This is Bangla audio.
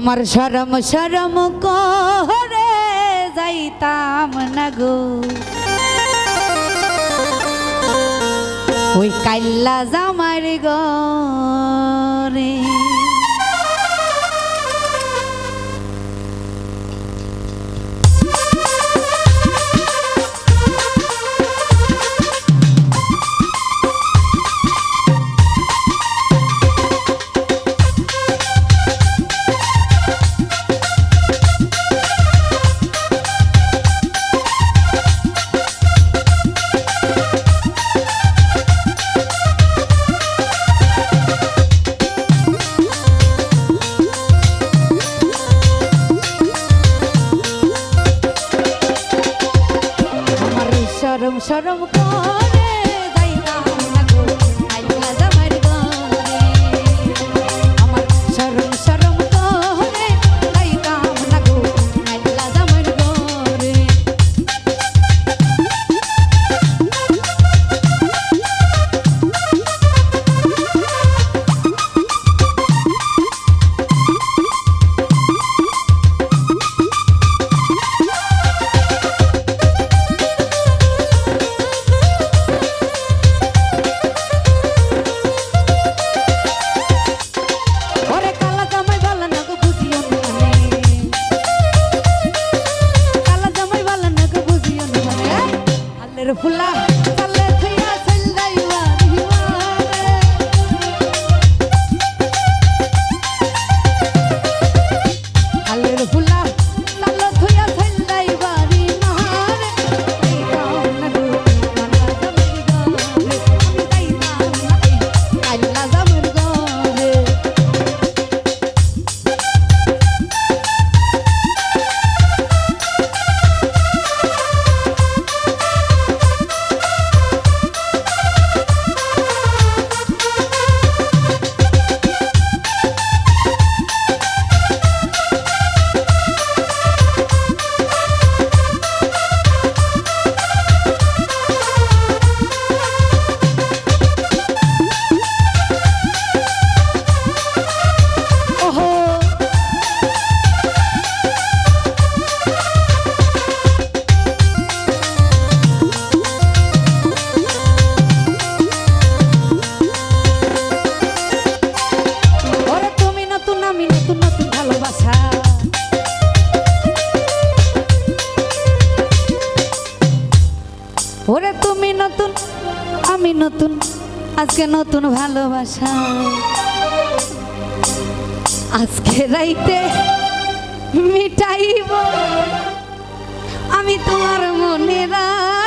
আমার সরম সরম করে যাইতাম না গো। ওই কাল্লা জামার গরে তুমি নতুন আমি নতুন আজকে নতুন ভালোবাসা। আজকে রাইতে মিটাইব আমি তোমার মনে রাখ